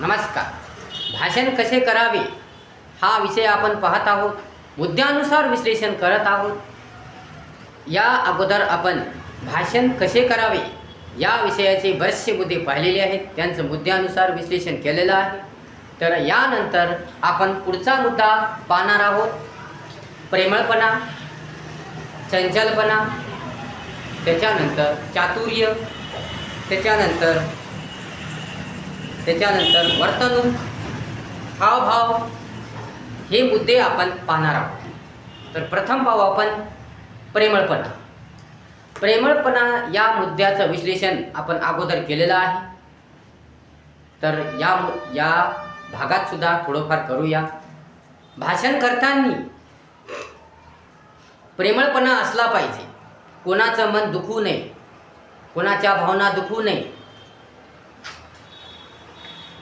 नमस्कार. भाषण कसे करावे? हा विषय आपण पाहत आहोत. मुद्द्यानुसार विश्लेषण करत आहोत. या अगोदर आपण भाषण कसे करावे? या विषयाचे बरेचसे मुद्दे पाहिलेले आहेत. त्यांचं मुद्द्यानुसार विश्लेषण केलेलं आहे. तर यानंतर आपण पुढचा मुद्दा पाहणार आहोत. प्रेमळपणा चंचलपणा त्याच्यानंतर चातुर्य त्याच्यानंतर त्याच्यानंतर वर्तणूक हावभाव हे मुद्दे आपण पाहणार आहोत. तर प्रथम पाहू आपण प्रेमळपणा. प्रेमळपणा या मुद्द्याचं विश्लेषण आपण अगोदर केलेलं आहे. तर या या भागात सुद्धा थोडंफार करूया. भाषण करताना प्रेमळपणा असला पाहिजे. कोणाचं मन दुखू नये. कोणाच्या भावना दुखू नये.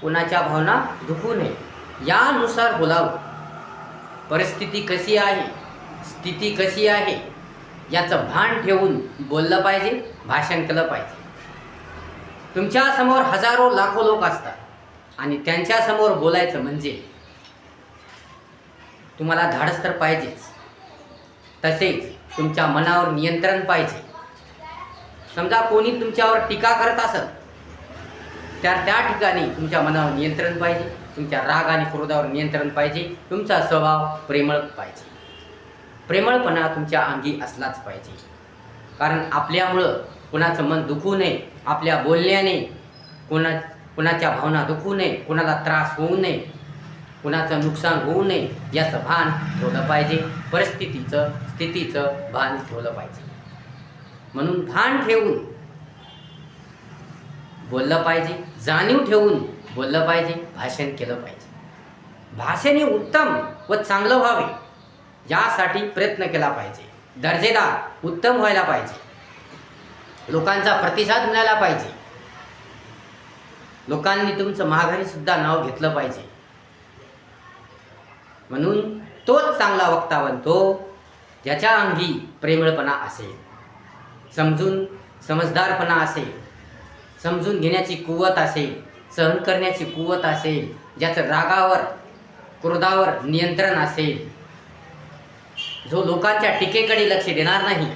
कुणाच्या भावना दुखू नये. यानुसार बोलावं. परिस्थिती कशी आहे? स्थिती कशी आहे? याचं भान ठेवून बोललं पाहिजे भाषण केलं पाहिजे. तुमच्यासमोर हजारो लाखो लोक असतात आणि त्यांच्यासमोर बोलायचं म्हणजे तुम्हाला धाडस तर पाहिजेच. तसेच तुमच्या मनावर नियंत्रण पाहिजे. समजा कोणी तुमच्यावर टीका करत असत त्या त्या ठिकाणी तुमच्या मनावर नियंत्रण पाहिजे तुमच्या राग आणि क्रोधावर नियंत्रण पाहिजे तुमचा स्वभाव प्रेमळ पाहिजे. प्रेमळपणा तुमच्या अंगी असलाच पाहिजे. कारण आपल्यामुळं कुणाचं मन दुखू नये आपल्या बोलण्याने कोणा कुणाच्या भावना दुखू नये कुणाला त्रास होऊ नये कुणाचं नुकसान होऊ नये याचं भान ठेवलं पाहिजे परिस्थितीचं स्थितीचं भान ठेवलं पाहिजे. म्हणून भान ठेवून बोललं पाहिजे जाणीव ठेवून बोललं पाहिजे भाषण केलं पाहिजे. भाषण हे उत्तम व चांगलं व्हावे यासाठी प्रयत्न केला पाहिजे. दर्जेदार उत्तम व्हायला पाहिजे. लोकांचा प्रतिसाद मिळाला पाहिजे. लोकांनी तुमचं माघारी सुद्धा नाव घेतलं पाहिजे. म्हणून तोच चांगला वक्ता बनतो ज्याच्या अंगी प्रेमळपणा असेल. समजून समजदारपणा असेल. समजून घेण्याची कुवत असेल सहन करण्याची कुवत असेल ज्याचं रागावर क्रोधावर नियंत्रण असेल जो लोकांच्या टीकेकडे लक्ष देणार नाही.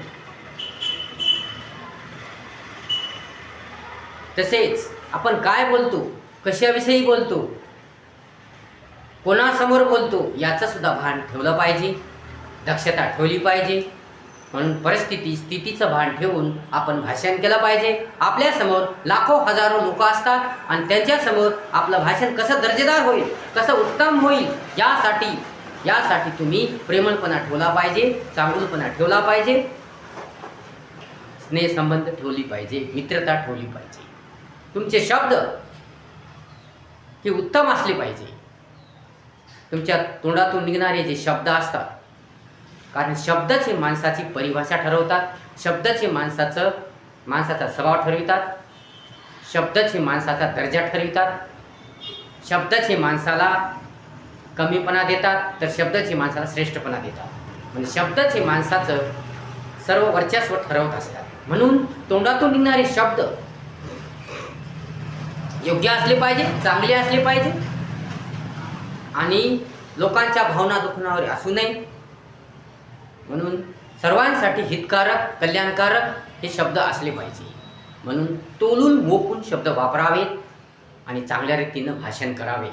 तसेच आपण काय बोलतो कशाविषयी बोलतो कोणासमोर बोलतो याचं सुद्धा भान ठेवलं पाहिजे दक्षता ठेवली पाहिजे. म्हणून परिस्थिती स्थितीचं भान ठेवून आपण भाषण केलं पाहिजे. आपल्यासमोर लाखो हजारो लोक असतात आणि त्यांच्यासमोर आपलं भाषण कसं दर्जेदार होईल कसं उत्तम होईल यासाठी यासाठी तुम्ही प्रेमळपणा ठेवला पाहिजे चांगुलपणा ठेवला पाहिजे. स्नेहसंबंध ठेवली पाहिजे मित्रता ठेवली पाहिजे. तुमचे शब्द हे उत्तम असले पाहिजे. तुमच्या तोंडातून निघणारे जे शब्द असतात कारण शब्दच हे माणसाची परिभाषा ठरवतात. शब्दच हे माणसाचं माणसाचा स्वभाव ठरवितात. शब्दच हे माणसाचा दर्जा ठरवितात. शब्दच हे माणसाला कमीपणा देतात तर शब्दच हे माणसाला श्रेष्ठपणा देतात. म्हणजे शब्दच हे माणसाचं सर्व वर्चस्व ठरवत असतात. म्हणून तोंडातून निघणारे शब्द योग्य असले पाहिजे चांगले असले पाहिजे. आणि लोकांच्या भावना दुखण्यावर असू नये. म्हणून सर्वांसाठी हितकारक कल्याणकारक हे शब्द असले पाहिजे. म्हणून तोलून मोकून शब्द वापरावेत आणि चांगल्या रीतीनं भाषण करावे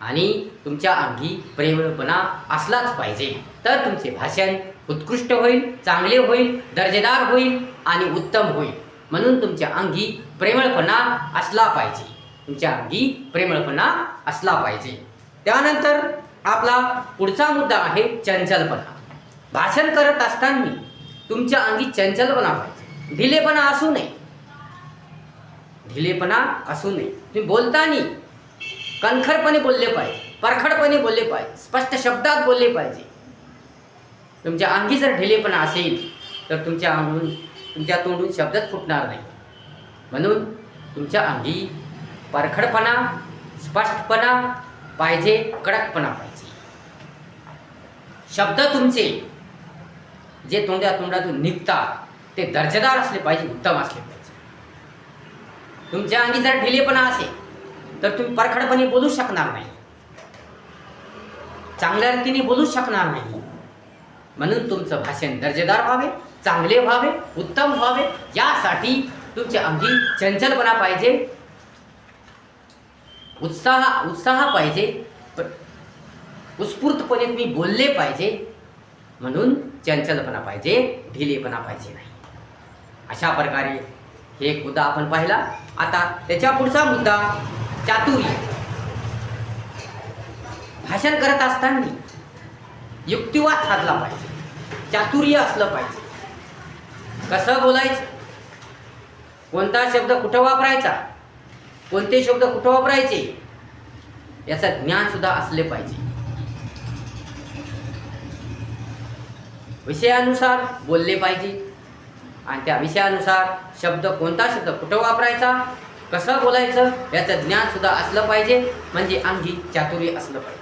आणि तुमच्या अंगी प्रेमळपणा असलाच पाहिजे. तर तुमचे भाषण उत्कृष्ट होईल चांगले होईल दर्जेदार होईल आणि उत्तम होईल. म्हणून तुमच्या अंगी प्रेमळपणा असला पाहिजे. तुमच्या अंगी प्रेमळपणा असला पाहिजे. त्यानंतर आपला पुढचा मुद्दा आहे चंचलपणा. भाषण करत असताना तुमच्या अंगी चंचलपणा पाहिजे ढिलेपणा असू नये. ढिलेपणा असू नये. तुम्ही बोलताना कणखरपणे बोलले पाहिजे परखडपणे बोलले पाहिजे स्पष्ट शब्दात बोलले पाहिजे. तुमच्या अंगी जर ढिलेपणा असेल तर तुमच्या अंगून तुमच्या तोंडून शब्दच फुटणार नाही. म्हणून तुमच्या अंगी परखडपणा स्पष्टपणा पाहिजे कडकपणा पाहिजे. शब्द तुमचे जे तोंड्या तोंडातून निघतात ते दर्जेदार असले पाहिजे उत्तम असले पाहिजे. तुमच्या अंगी जर ढिलेपणा असेल तर तुम्ही परखडपणे बोलू शकणार नाही. चांगल्या रीतीने बोलू शकणार नाही. म्हणून तुमचं भाषण दर्जेदार व्हावे चांगले व्हावे उत्तम व्हावे यासाठी तुमचे अंगी चंचलपणा पाहिजे. उत्साह उत्साह पाहिजे. उत्स्फूर्तपणे तुम्ही बोलले पाहिजे. म्हणून चंचलपणा पाहिजे ढिलेपणा पाहिजे नाही. अशा प्रकारे हे एक मुद्दा आपण पाहिला. आता त्याच्या पुढचा मुद्दा चातुर्य. भाषण करत असताना युक्तिवाद साधला पाहिजे चातुर्य असलं पाहिजे. कसं बोलायचं? कोणता शब्द कुठं वापरायचा? कोणते शब्द कुठं वापरायचे? याचं ज्ञानसुद्धा असले पाहिजे. विषयानुसार बोलले पाहिजे. आणि त्या विषयानुसार शब्द कोणता शब्द कुठं वापरायचा कसं बोलायचं याचं ज्ञानसुद्धा असलं पाहिजे. म्हणजे अंगी चातुर्य असलं पाहिजे.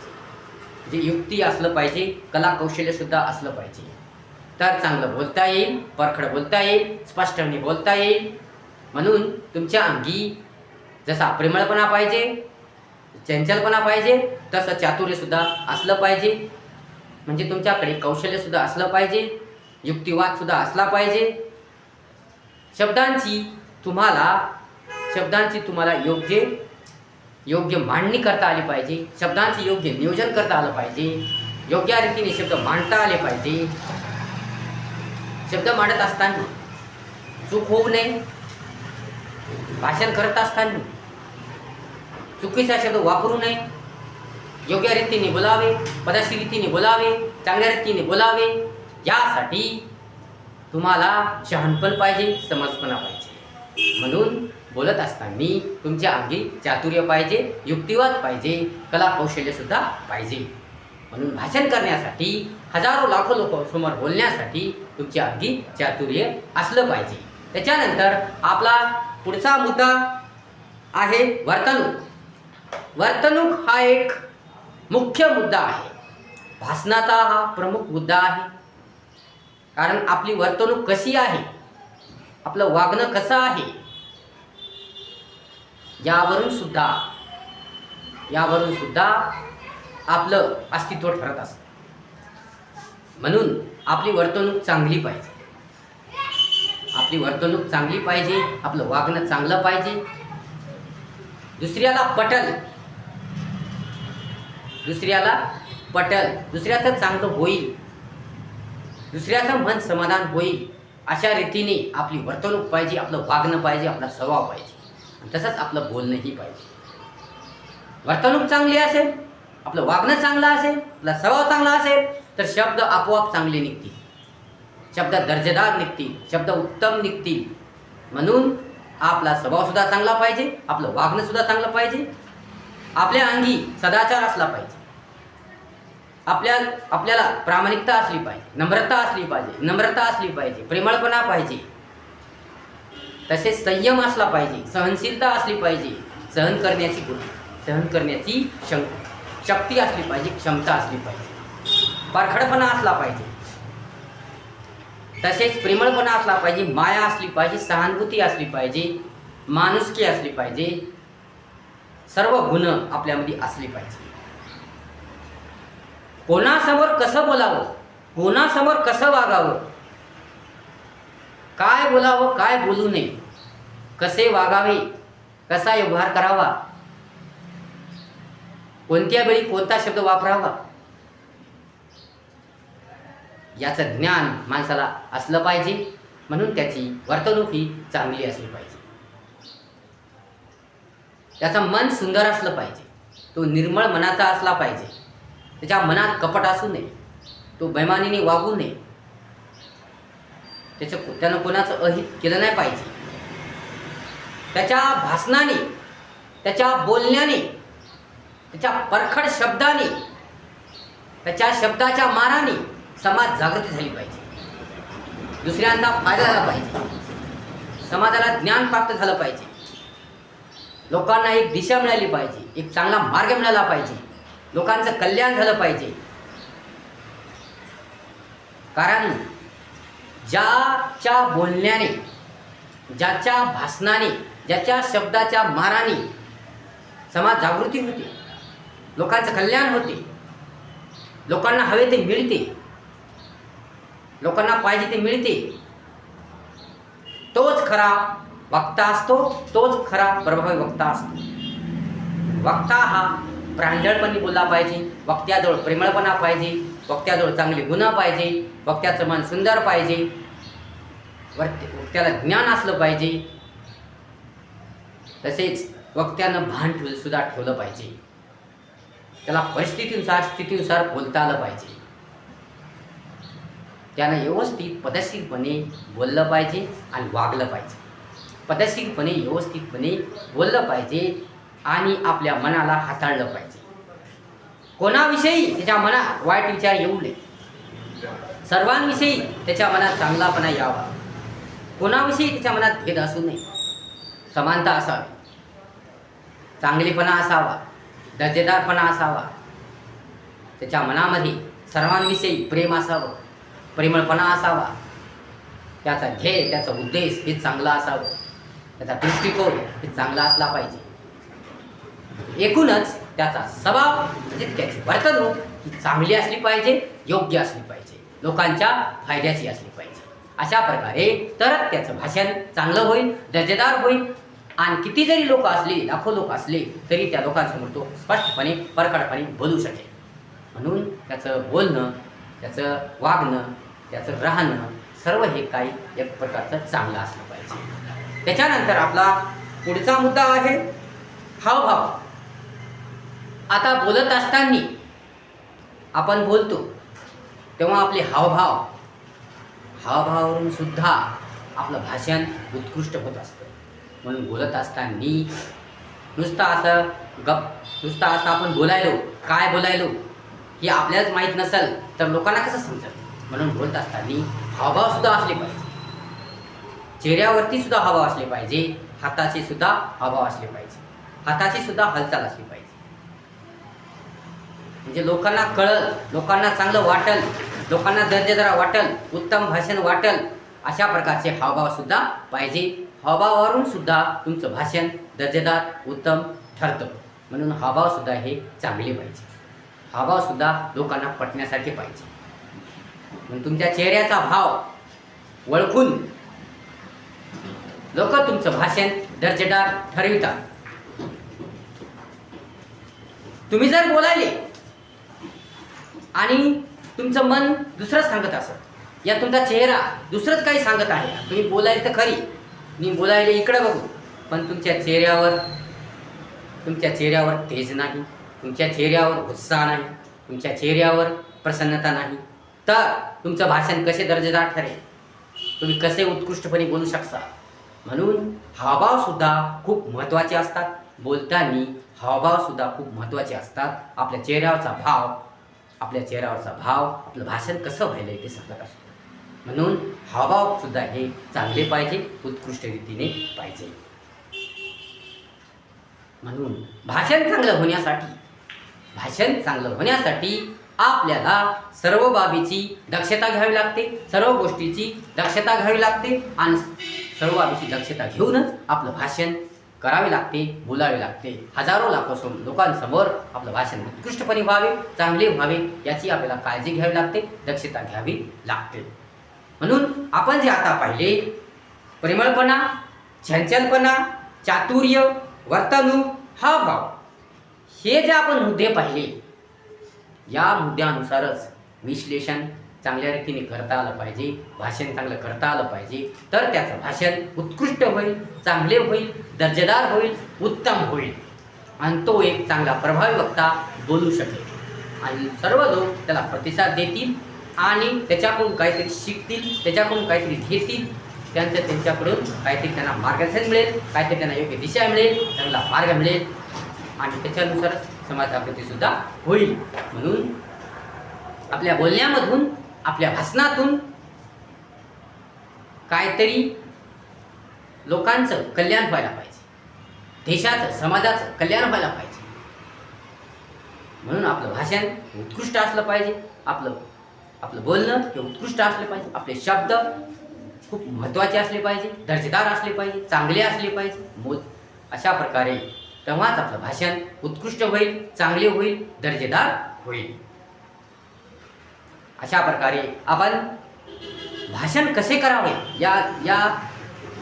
जे युक्ती असलं पाहिजे कला असलं पाहिजे. तर चांगलं बोलता येईल परखड बोलता येईल स्पष्टपणे बोलता येईल. म्हणून तुमच्या अंगी जसा प्रेमळपणा पाहिजे चंचलपणा पाहिजे तसं चातुर्यसुद्धा असलं पाहिजे. म्हणजे तुमच्याकडे कौशल्यसुद्धा असलं पाहिजे युक्तिवादसुद्धा असला पाहिजे. शब्दांची तुम्हाला शब्दांची तुम्हाला योग्य योग्य मांडणी करता आली पाहिजे. शब्दांचे योग्य नियोजन करता आलं पाहिजे. योग्य रीतीने शब्द मांडता आले पाहिजे. शब्द मांडत असताना चूक होऊ नये. भाषण करत असताना चुकीचा शब्द वापरू नये. योग्य रीतीने बोलावे पदाशी रीतीने बोलावे चांगल्या रीतीने बोलावे यासाठी तुम्हाला शहाणपण पाहिजे समजपणा पाहिजे. म्हणून बोलत असताना तुमच्या अंगी चातुर्य पाहिजे युक्तिवाद पाहिजे कला कौशल्यसुद्धा पाहिजे. म्हणून भाषण करण्यासाठी हजारो लाखो लोक समोर बोलण्यासाठी तुमच्या अंगी चातुर्य असलं पाहिजे. त्याच्यानंतर आपला पुढचा मुद्दा आहे वर्तणूक. वर्तणूक हा एक मुख्य मुद्दा आहे. भाषणाचा हा प्रमुख मुद्दा आहे. कारण आपली वर्तणूक कशी आहे? आपलं वागणं कसं आहे? यावरून सुद्धा यावरून सुद्धा आपलं अस्तित्व ठरत असतं. म्हणून आपली वर्तणूक चांगली पाहिजे. आपली वर्तणूक चांगली पाहिजे आपलं वागणं चांगलं पाहिजे. दुसऱ्याला पटल दुसऱ्याला पटल दुसऱ्याचं चांगलं होईल. दुसऱ्याचं मन समाधान होईल. अशा रीतीने आपली वर्तणूक पाहिजे आपलं वागणं पाहिजे आपला स्वभाव पाहिजे. तसंच आपलं बोलणंही पाहिजे. वर्तणूक चांगली असेल आपलं वागणं चांगलं असेल आपला स्वभाव चांगला असेल तर शब्द आपोआप चांगले निघतील. शब्द दर्जेदार निघतील शब्द उत्तम निघतील. म्हणून आपला स्वभावसुद्धा चांगला पाहिजे आपलं वागणंसुद्धा चांगलं पाहिजे. आपल्या अंगी सदाचार असला पाहिजे. आपल्या आपल्याला प्रामाणिकता असली पाहिजे नम्रता असली पाहिजे नम्रता असली पाहिजे प्रेमळपणा पाहिजे. तसेच संयम असला पाहिजे सहनशीलता असली पाहिजे सहन करण्याची गुण सहन करण्याची शं शक्ती असली पाहिजे क्षमता असली पाहिजे. परखडपणा असला पाहिजे. तसेच प्रेमळपणा असला पाहिजे माया असली पाहिजे सहानुभूती असली पाहिजे माणुसकी असली पाहिजे सर्व गुण आपल्यामध्ये असली पाहिजे. कोणासमोर कसं बोलावं? कोणासमोर कसं वागावं? काय बोलावं काय बोलू नये? कसे वागावे? कसा व्यवहार करावा? कोणत्या वेळी कोणता शब्द वापरावा? याचं ज्ञान माणसाला असलं पाहिजे. म्हणून त्याची वर्तणूक ही चांगली असली पाहिजे. त्याचं मन सुंदर असलं पाहिजे. तो निर्मळ मनाचा असला पाहिजे. त्याच्या मनात कपट असू नये. तो बैमानीने वागू नये. त्याचं त्यानं कोणाचं अहित केलं नाही पाहिजे. त्याच्या भाषणाने त्याच्या बोलण्याने त्याच्या परखड शब्दाने त्याच्या शब्दाच्या माराने समाज जागृती झाली पाहिजे. दुसऱ्यांचा फायदा झाला पाहिजे. समाजाला ज्ञान प्राप्त झालं पाहिजे. लोकांना एक दिशा मिळाली पाहिजे. एक चांगला मार्ग मिळाला पाहिजे. लोकांचं कल्याण झालं पाहिजे. कारण ज्याच्या बोलण्याने ज्याच्या भाषणाने ज्याच्या शब्दाच्या माराने समाज जागृती होते लोकांचं कल्याण होते लोकांना हवे ते मिळते लोकांना पाहिजे ते मिळते तोच खरा वक्ता असतो तोच खरा प्रभावी वक्ता असतो. वक्ता हा प्रांजळपणी बोलला पाहिजे वक्त्याजवळ प्रेमळपणा पाहिजे वक्त्याजवळ चांगली गुन्हा पाहिजे वक्त्याचं मन सुंदर पाहिजे वक्त्याला ज्ञान असलं पाहिजे तसेच वक्त्यानं भान ठेव सुद्धा ठेवलं पाहिजे. त्याला परिस्थितीनुसार स्थितीनुसार बोलता आलं पाहिजे. त्यानं व्यवस्थित पदशीरपणे बोललं पाहिजे आणि वागलं पाहिजे. पदशीरपणे व्यवस्थितपणे बोललं पाहिजे. आणि आपल्या मनाला हाताळलं पाहिजे. कोणाविषयी त्याच्या मनात वाईट विचार येऊ नये. सर्वांविषयी त्याच्या मनात चांगलापणा यावा. कोणाविषयी त्याच्या मनात भेद असू नये. समानता असावी. चांगलीपणा असावा. दर्जेदारपणा असावा. त्याच्या मनामध्ये सर्वांविषयी प्रेम असावं. प्रेमळपणा असावा. त्याचा ध्येय त्याचा उद्देश हे चांगला असावं. त्याचा दृष्टिकोन हे चांगला असला पाहिजे. एकूणच त्याचा स्वभाव म्हणजे त्याची वर्तणूक ही चांगली असली पाहिजे योग्य असली पाहिजे लोकांच्या फायद्याची असली पाहिजे. अशा प्रकारे तरच त्याचं भाषण चांगलं होईल दर्जेदार होईल. आणि किती जरी लोक असले लाखो लोक असले तरी त्या लोकांसमोर तो स्पष्टपणे परकडपणे बोलू शकेल. म्हणून त्याचं बोलणं त्याचं वागणं त्याचं राहणं सर्व हे काही एक प्रकारचं चांगलं असलं पाहिजे. त्याच्यानंतर आपला पुढचा मुद्दा आहे हावभाव. आता बोलत असताना आपण बोलतो तेव्हा आपले हावभाव हावभावावरून सुद्धा आपलं भाषण उत्कृष्ट होत असतं. म्हणून बोलत असताना नुसतं असं गप नुसतं असं आपण बोलायलो काय बोलायलो हे आपल्यालाच माहीत नसेल तर लोकांना कसं समजेल? म्हणून बोलत असताना हावभाव सुद्धा असले पाहिजे. चेहऱ्यावरती सुद्धा हावभाव असले पाहिजे हाताचे सुद्धा हावभाव असले पाहिजे. हाताची सुद्धा हालचाल असली पाहिजे. म्हणजे लोकांना कळल लोकांना चांगलं वाटल लोकांना दर्जेदार वाटल उत्तम भाषण वाटल अशा प्रकारचे हावभावसुद्धा पाहिजे. हावभावावरून सुद्धा तुमचं भाषण दर्जेदार उत्तम ठरतं. म्हणून हावभावसुद्धा हे चांगले पाहिजे. हावभावसुद्धा लोकांना पटण्यासारखे पाहिजे. म्हणून तुमच्या चेहऱ्याचा भाव ओळखून लोक तुमचं भाषण दर्जेदार ठरवितात. तुम्ही जर बोलायले आणि तुमचं मन दुसरंच सांगत असत या तुमचा चेहरा दुसरंच काही सांगत आहे. तुम्ही बोलायला तर खरी. मी बोलायला इकडं बघू. पण तुमच्या चेहऱ्यावर तुमच्या चेहऱ्यावर तेज नाही. तुमच्या चेहऱ्यावर उत्साह नाही. तुमच्या चेहऱ्यावर प्रसन्नता नाही. तर तुमचं भाषण कसे दर्जेदार ठरेल? तुम्ही कसे उत्कृष्टपणे बोलू शकता? म्हणून हावभावसुद्धा खूप महत्त्वाचे असतात. बोलताना हावभावसुद्धा खूप महत्त्वाचे असतात. आपल्या चेहऱ्यावरचा भाव आपल्या चेहऱ्यावरचा भाव आपलं भाषण कसं व्हायलं ते सांगत असतो. म्हणून हावभावसुद्धा हे चांगले पाहिजे उत्कृष्ट रीतीने पाहिजे. म्हणून भाषण चांगलं होण्यासाठी भाषण चांगलं होण्यासाठी आपल्याला सर्व बाबीची दक्षता घ्यावी लागते सर्व गोष्टीची दक्षता घ्यावी लागते आणि सर्व बाबीची दक्षता घेऊनच आपलं भाषण करावे लागते बोलावी लागते. हजारो लाखो लोकांसमोर आपलं भाषण उत्कृष्टपणे व्हावे चांगले व्हावे याची आपल्याला काळजी घ्यावी लागते दक्षता घ्यावी लागते. म्हणून आपण जे आता पाहिले प्रेमळपणा छंचलपणा चातुर्य वर्तणूक हा भाव हे जे आपण मुद्दे पाहिले या मुद्द्यानुसारच विश्लेषण चांगल्या रीतीने करता आलं पाहिजे भाषण चांगलं करता आलं पाहिजे तर त्याचं भाषण उत्कृष्ट होईल चांगले होईल दर्जेदार होईल उत्तम होईल. आणि तो एक चांगला प्रभावी वक्ता बोलू शकेल. आणि सर्व लोक त्याला प्रतिसाद देतील आणि त्याच्याकडून काहीतरी शिकतील त्याच्याकडून काहीतरी घेतील. त्यांचं त्यांच्याकडून काहीतरी त्यांना मार्गदर्शन मिळेल काहीतरी त्यांना योग्य दिशा मिळेल त्यांना मार्ग मिळेल. आणि त्याच्यानुसार समाजाप्रतीसुद्धा होईल. म्हणून आपल्या बोलण्यामधून आपल्या भाषणातून काहीतरी लोकांचं कल्याण व्हायला पाहिजे. देशाचं समाजाचं कल्याण व्हायला पाहिजे. म्हणून आपलं भाषण उत्कृष्ट असलं पाहिजे. आपलं आपलं बोलणं हे उत्कृष्ट असलं पाहिजे. आपले शब्द खूप महत्त्वाचे असले पाहिजे. दर्जेदार असले पाहिजे. चांगले असले पाहिजे. मोज अशा प्रकारे तेव्हाच आपलं भाषण उत्कृष्ट होईल चांगले होईल दर्जेदार होईल. अशा प्रकारे आपण भाषण कसे करावे या या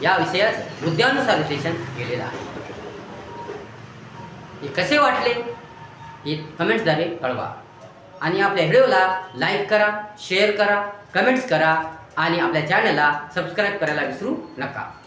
या विषयात मुद्द्यानुसार विश्लेषण केलेलं आहे. हे कसे वाटले? हे कमेंट्सद्वारे कळवा. आणि आपल्या व्हिडिओला लाईक करा शेअर करा कमेंट्स करा आणि आपल्या चॅनलला सबस्क्राईब करायला विसरू नका.